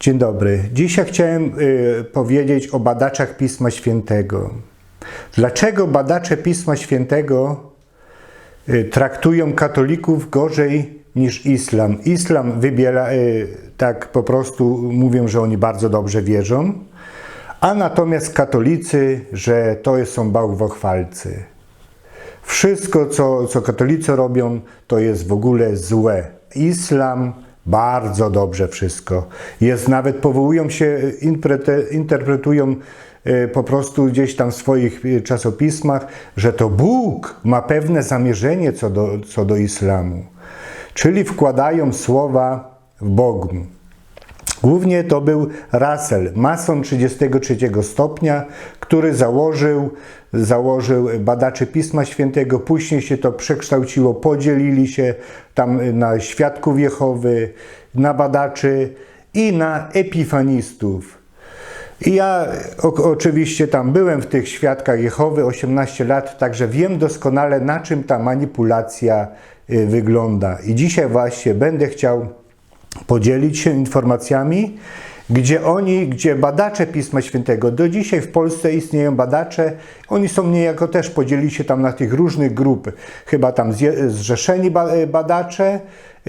Dzień dobry. Dzisiaj chciałem y, powiedzieć o badaczach Pisma Świętego. Dlaczego badacze Pisma Świętego y, traktują katolików gorzej niż islam? Islam wybiera, y, tak po prostu mówią, że oni bardzo dobrze wierzą, a natomiast katolicy, że to są bałwochwalcy. Wszystko, co, co katolicy robią, to jest w ogóle złe. Islam bardzo dobrze wszystko. Jest nawet, powołują się, interpretują e, po prostu gdzieś tam w swoich e, czasopismach, że to Bóg ma pewne zamierzenie co do, co do islamu. Czyli wkładają słowa w Bogu. Głównie to był Russell, mason 33 stopnia, który założył, założył badaczy Pisma Świętego. Później się to przekształciło, podzielili się tam na świadków Jehowy, na badaczy i na epifanistów. I ja o, oczywiście tam byłem w tych świadkach Jehowy 18 lat, także wiem doskonale na czym ta manipulacja y, wygląda. I dzisiaj właśnie będę chciał podzielić się informacjami, gdzie oni, gdzie badacze Pisma Świętego, do dzisiaj w Polsce istnieją badacze, oni są niejako też podzielili się tam na tych różnych grup, chyba tam zrzeszeni ba- badacze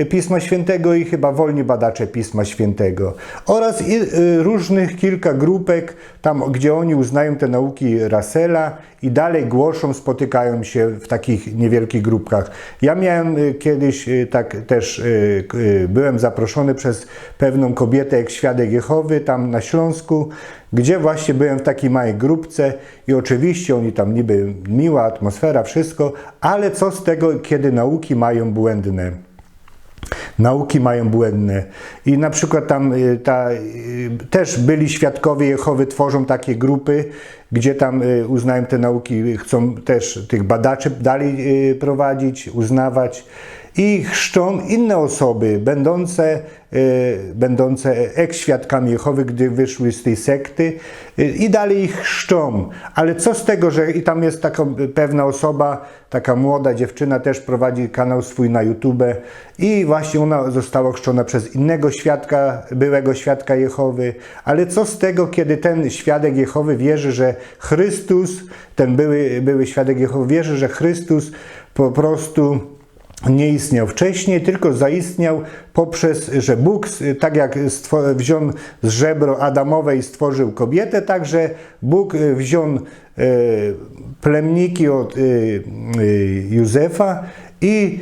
Pisma Świętego i chyba wolni badacze Pisma Świętego oraz y, różnych kilka grupek tam, gdzie oni uznają te nauki Russella i dalej głoszą, spotykają się w takich niewielkich grupkach. Ja miałem y, kiedyś y, tak też byłem zaproszony przez pewną kobietę jak świadek Jehowy tam na Śląsku, gdzie właśnie byłem w takiej małej grupce i oczywiście oni tam niby miła atmosfera, wszystko, ale co z tego, kiedy nauki mają błędne? Nauki mają błędne. I na przykład tam y, ta, y, też byli świadkowie Jehowy, tworzą takie grupy, gdzie tam y, uznają te nauki, chcą też tych badaczy dalej prowadzić, uznawać i chrzczą inne osoby, będące, y, będące eks-świadkami Jehowy, gdy wyszły z tej sekty y, i dalej ich chrzczą. Ale co z tego, że i tam jest taka pewna osoba, taka młoda dziewczyna też prowadzi kanał swój na YouTube i właśnie ona została chrzczona przez innego świadka, byłego świadka Jehowy. Ale co z tego, kiedy ten świadek Jehowy wierzy, że Chrystus, ten były, były świadek Jehowy wierzy, że Chrystus po prostu nie istniał wcześniej, tylko zaistniał poprzez, że Bóg, tak jak wziął z żebro Adamowe i stworzył kobietę, także Bóg e, wziął e, plemniki od e, Józefa i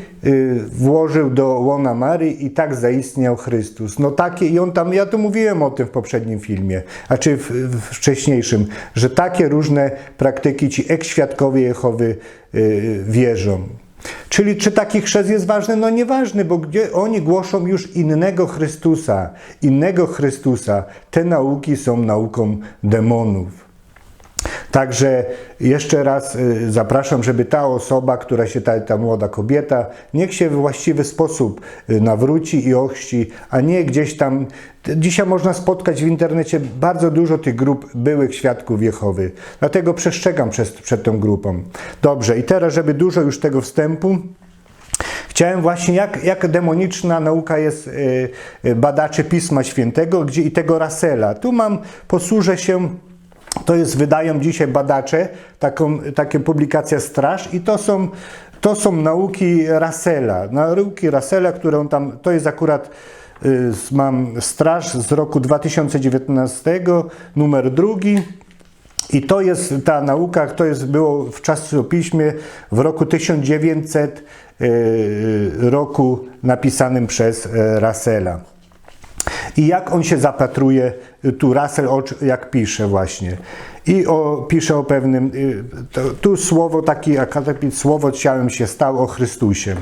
włożył do łona Maryi i tak zaistniał Chrystus. No takie, i on tam, ja tu mówiłem o tym w poprzednim filmie, a czy w, w wcześniejszym, że takie różne praktyki ci eks-świadkowie Jehowy wierzą. Czyli czy taki chrzest jest ważny? No nieważny, bo gdzie oni głoszą już innego Chrystusa, innego Chrystusa. Te nauki są nauką demonów. Także jeszcze raz y, zapraszam, żeby ta osoba, która się, ta, ta młoda kobieta, niech się w właściwy sposób y, nawróci i ochrzci, a nie gdzieś tam. Dzisiaj można spotkać w internecie bardzo dużo tych grup byłych świadków Jehowy. Dlatego przestrzegam przed, przed tą grupą. Dobrze, i teraz, żeby dużo już tego wstępu, Chciałem właśnie, jak, jak demoniczna nauka jest y, badaczy Pisma Świętego gdzie, i tego Russella. Tu mam, posłużę się, to jest, wydają dzisiaj badacze, taką, takie publikacja Straż i to są, to są nauki Russella. Nauki Russella, które on tam, to jest akurat, y, mam Straż z roku 2019, numer drugi. I to jest ta nauka, to jest było w czasopiśmie w roku 1900 y, roku napisanym przez y, Russella. I jak on się zapatruje, y, tu Russell jak pisze właśnie. I o, pisze o pewnym, y, to, tu słowo taki, akademicki słowo ciałem się stał o Chrystusie.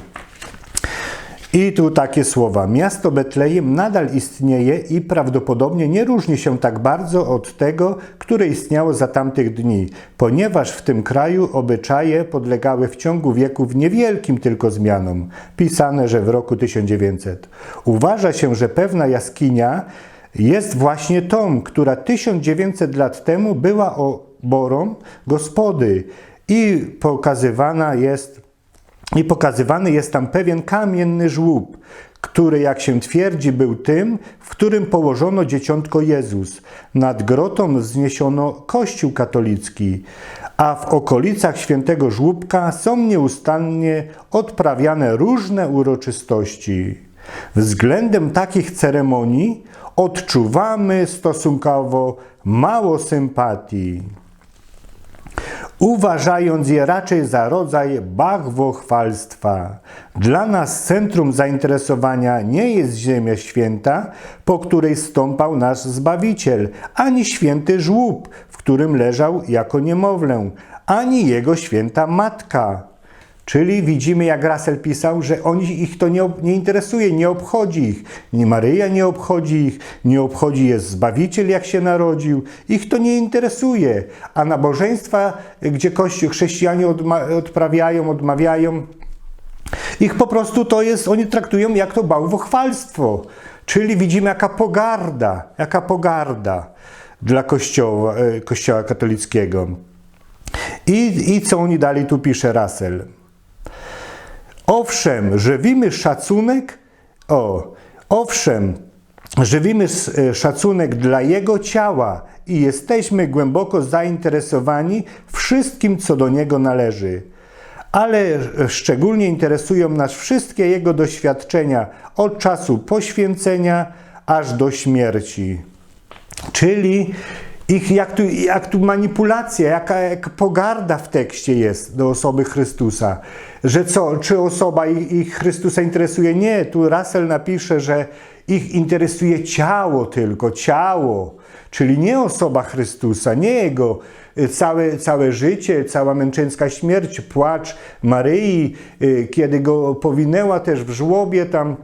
I tu takie słowa. Miasto Betlejem nadal istnieje i prawdopodobnie nie różni się tak bardzo od tego, które istniało za tamtych dni, ponieważ w tym kraju obyczaje podlegały w ciągu wieków niewielkim tylko zmianom. Pisane, że w roku 1900. Uważa się, że pewna jaskinia jest właśnie tą, która 1900 lat temu była oborą gospody i pokazywana jest i pokazywany jest tam pewien kamienny żłób, który, jak się twierdzi, był tym, w którym położono dzieciątko Jezus. Nad grotą wzniesiono kościół katolicki, a w okolicach świętego żłóbka są nieustannie odprawiane różne uroczystości. Względem takich ceremonii odczuwamy stosunkowo mało sympatii uważając je raczej za rodzaj bachwochwalstwa. Dla nas centrum zainteresowania nie jest Ziemia Święta, po której stąpał nasz Zbawiciel, ani święty żłób, w którym leżał jako niemowlę, ani jego święta matka. Czyli widzimy, jak Russell pisał, że oni, ich to nie, nie interesuje, nie obchodzi ich. Maryja nie obchodzi ich, nie obchodzi jest Zbawiciel, jak się narodził. Ich to nie interesuje. A nabożeństwa, gdzie Kościół, chrześcijanie odma odprawiają, odmawiają, ich po prostu to jest, oni traktują jak to bałwochwalstwo. Czyli widzimy, jaka pogarda, jaka pogarda dla Kościoła, e, kościoła katolickiego. I, I co oni dalej tu pisze Russell? Owszem, żywimy szacunek, o, owszem, żywimy e, szacunek dla Jego ciała i jesteśmy głęboko zainteresowani wszystkim, co do Niego należy. Ale szczególnie interesują nas wszystkie Jego doświadczenia od czasu poświęcenia aż do śmierci. Czyli ich, jak, tu, jak tu manipulacja, jaka, jaka pogarda w tekście jest do osoby Chrystusa. Że co, czy osoba ich, ich Chrystusa interesuje? Nie, tu Russell napisze, że ich interesuje ciało tylko, ciało. Czyli nie osoba Chrystusa, nie Jego y, całe, całe życie, cała męczeńska śmierć, płacz Maryi, y, kiedy go powinęła też w żłobie tam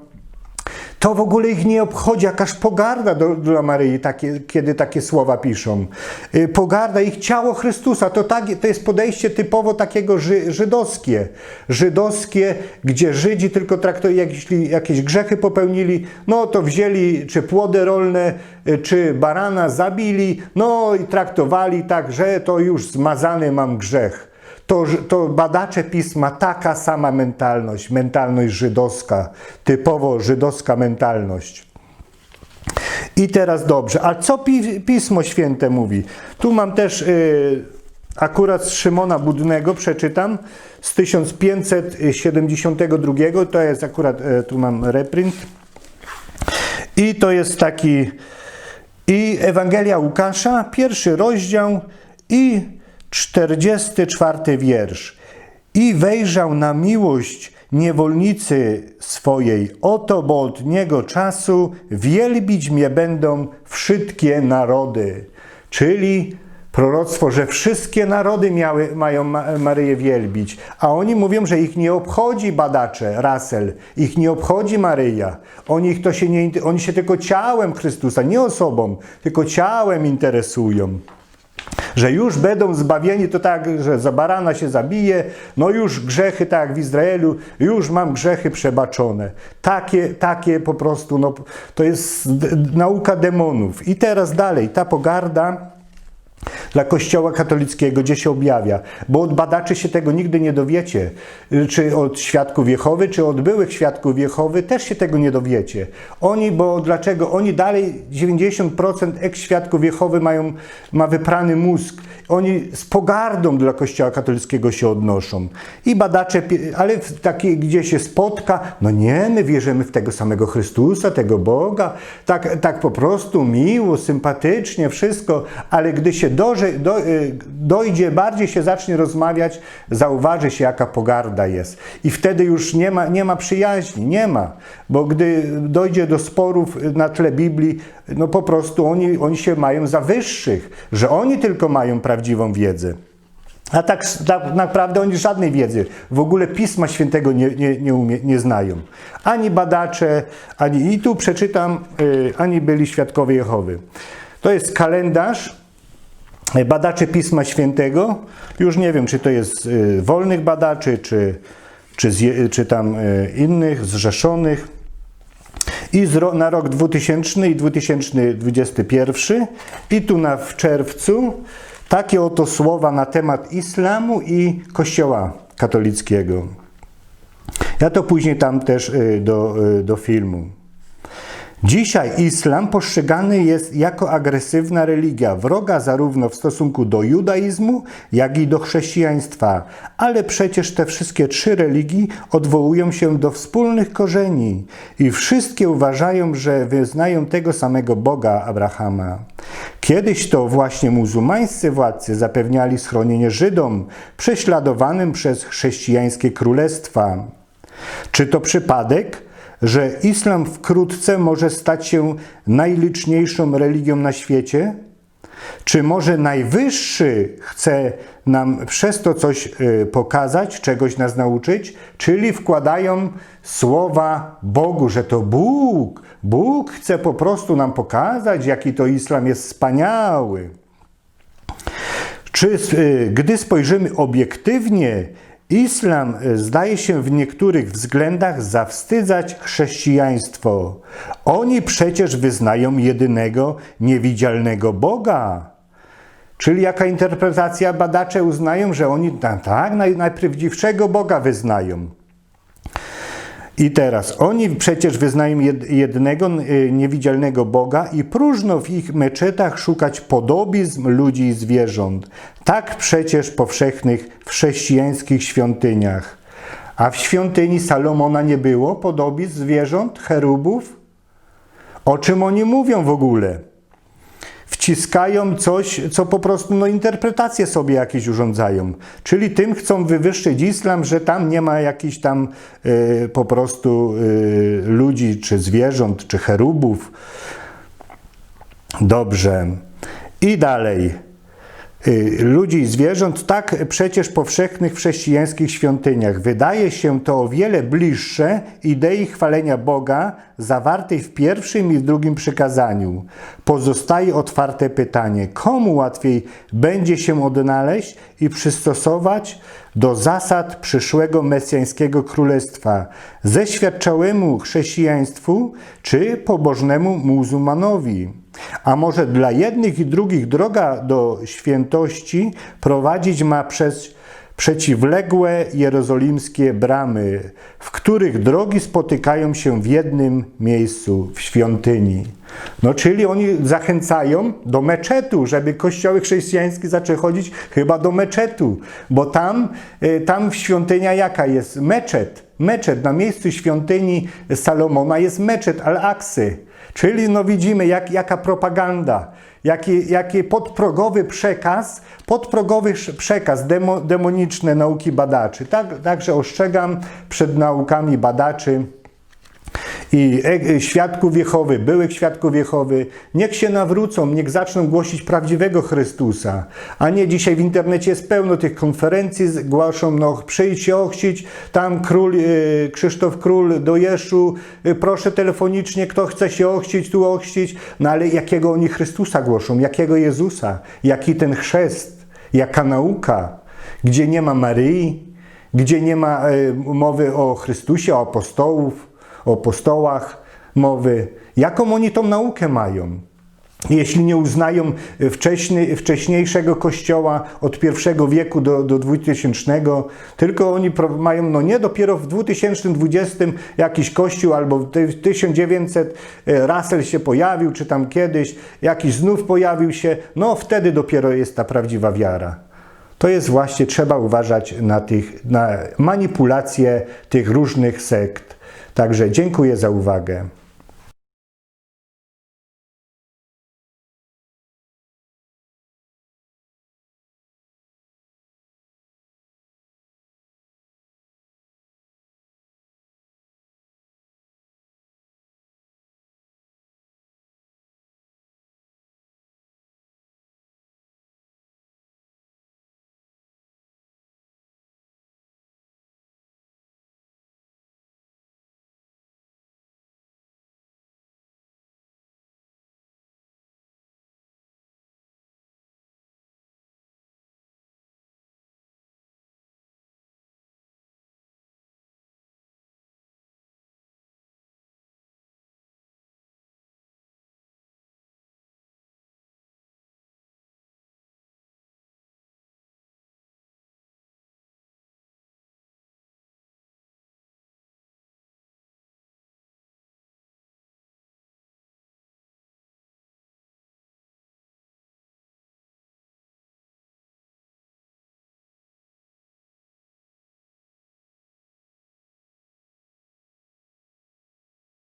to w ogóle ich nie obchodzi, jakaż pogarda do, dla Maryi, takie, kiedy takie słowa piszą. Y, pogarda ich ciało Chrystusa, to, tak, to jest podejście typowo takiego ży, żydowskie. Żydowskie, gdzie Żydzi tylko traktują, jeśli jakieś grzechy popełnili, no to wzięli czy płody rolne, y, czy barana zabili, no i traktowali tak, że to już zmazany mam grzech to, to badacze pisma taka sama mentalność, mentalność żydowska, typowo żydowska mentalność. I teraz dobrze, a co Pismo Święte mówi? Tu mam też y, akurat z Szymona Budnego, przeczytam, z 1572, to jest akurat, y, tu mam reprint. I to jest taki, i Ewangelia Łukasza, pierwszy rozdział i 44 wiersz. I wejrzał na miłość niewolnicy swojej, oto, bo od niego czasu wielbić mnie będą wszystkie narody. Czyli proroctwo, że wszystkie narody miały, mają Maryję wielbić, a oni mówią, że ich nie obchodzi badacze, Russell, ich nie obchodzi Maryja. Oni, to się nie, oni się tylko ciałem Chrystusa, nie osobą, tylko ciałem interesują że już będą zbawieni, to tak, że za barana się zabije, no już grzechy, tak jak w Izraelu, już mam grzechy przebaczone. Takie, takie po prostu, no, to jest nauka demonów. I teraz dalej, ta pogarda dla Kościoła katolickiego, gdzie się objawia, bo od badaczy się tego nigdy nie dowiecie, czy od świadków Jehowy, czy od byłych świadków Jehowy też się tego nie dowiecie. Oni, bo dlaczego? Oni dalej 90% eks-świadków Jehowy mają, ma wyprany mózg. Oni z pogardą dla Kościoła katolickiego się odnoszą. I badacze, ale w taki, gdzie się spotka, no nie, my wierzymy w tego samego Chrystusa, tego Boga, tak, tak po prostu miło, sympatycznie, wszystko, ale gdy się dojdzie, do, y, dojdzie, bardziej się zacznie rozmawiać, zauważy się, jaka pogarda jest. I wtedy już nie ma, nie ma przyjaźni, nie ma. Bo gdy dojdzie do sporów na tle Biblii, no po prostu oni, oni się mają za wyższych, że oni tylko mają prawdziwą wiedzę. A tak, tak, naprawdę oni żadnej wiedzy, w ogóle Pisma Świętego nie, nie, nie, umie, nie znają. Ani badacze, ani, i tu przeczytam, yy, ani byli świadkowie Jehowy. To jest kalendarz badaczy Pisma Świętego, już nie wiem, czy to jest y, wolnych badaczy, czy, czy, czy tam y, innych, zrzeszonych. I na rok 2000 i 2021 i tu na, w czerwcu takie oto słowa na temat islamu i kościoła katolickiego. Ja to później tam też y, do, do filmu. Dzisiaj islam postrzegany jest jako agresywna religia, wroga zarówno w stosunku do judaizmu, jak i do chrześcijaństwa. Ale przecież te wszystkie trzy religii odwołują się do wspólnych korzeni i wszystkie uważają, że wyznają tego samego Boga Abrahama. Kiedyś to właśnie muzułmańscy władcy zapewniali schronienie Żydom prześladowanym przez chrześcijańskie królestwa. Czy to przypadek? Że islam wkrótce może stać się najliczniejszą religią na świecie? Czy może Najwyższy chce nam przez to coś y, pokazać, czegoś nas nauczyć? Czyli wkładają słowa Bogu, że to Bóg. Bóg chce po prostu nam pokazać, jaki to islam jest wspaniały. Czy y, gdy spojrzymy obiektywnie, Islam e, zdaje się w niektórych względach zawstydzać chrześcijaństwo. Oni przecież wyznają jedynego, niewidzialnego Boga. Czyli jaka interpretacja badacze uznają, że oni tak, najprawdziwszego Boga wyznają. I teraz, oni przecież wyznają jednego y, niewidzialnego Boga i próżno w ich meczetach szukać podobizm ludzi i zwierząt. Tak przecież powszechnych w chrześcijańskich świątyniach. A w świątyni Salomona nie było podobizm zwierząt, cherubów? O czym oni mówią w ogóle? Wciskają coś, co po prostu no, interpretacje sobie jakieś urządzają. Czyli tym chcą wywyższyć islam, że tam nie ma jakichś tam y, po prostu y, ludzi, czy zwierząt, czy cherubów. Dobrze. I dalej. Y, ludzi i zwierząt, tak przecież powszechnych w chrześcijańskich świątyniach. Wydaje się to o wiele bliższe idei chwalenia Boga zawartej w pierwszym i w drugim przykazaniu. Pozostaje otwarte pytanie, komu łatwiej będzie się odnaleźć i przystosować do zasad przyszłego mesjańskiego królestwa, zeświadczałemu chrześcijaństwu czy pobożnemu muzułmanowi. A może dla jednych i drugich droga do świętości prowadzić ma przez przeciwległe jerozolimskie bramy, w których drogi spotykają się w jednym miejscu, w świątyni. No, czyli oni zachęcają do meczetu, żeby kościoły chrześcijańskie zaczęły chodzić chyba do meczetu, bo tam, y, tam świątynia jaka jest? Meczet. Meczet. Na miejscu świątyni Salomona jest meczet Al-Aksy. Czyli no widzimy, jak, jaka propaganda, jaki, jaki podprogowy przekaz, podprogowy przekaz, demo, demoniczne nauki badaczy. Tak, także ostrzegam przed naukami badaczy i e, świadków Jehowy, byłych świadków Jehowy, niech się nawrócą, niech zaczną głosić prawdziwego Chrystusa, a nie dzisiaj w internecie jest pełno tych konferencji, głoszą, no przyjdź się ochrzcić, tam król, e, Krzysztof Król do Jeszu, e, proszę telefonicznie, kto chce się ochrzcić, tu ochrzcić, no ale jakiego oni Chrystusa głoszą, jakiego Jezusa, jaki ten chrzest, jaka nauka, gdzie nie ma Maryi, gdzie nie ma mowy o Chrystusie, o apostołów, o apostołach mowy. Jaką oni tą naukę mają? Jeśli nie uznają wcześniej, wcześniejszego kościoła od pierwszego wieku do, do 2000, tylko oni mają, no nie dopiero w 2020 jakiś kościół, albo w 1900 e, Russell się pojawił, czy tam kiedyś jakiś znów pojawił się, no wtedy dopiero jest ta prawdziwa wiara. To jest właśnie, trzeba uważać na, tych, na manipulacje tych różnych sekt. Także dziękuję za uwagę.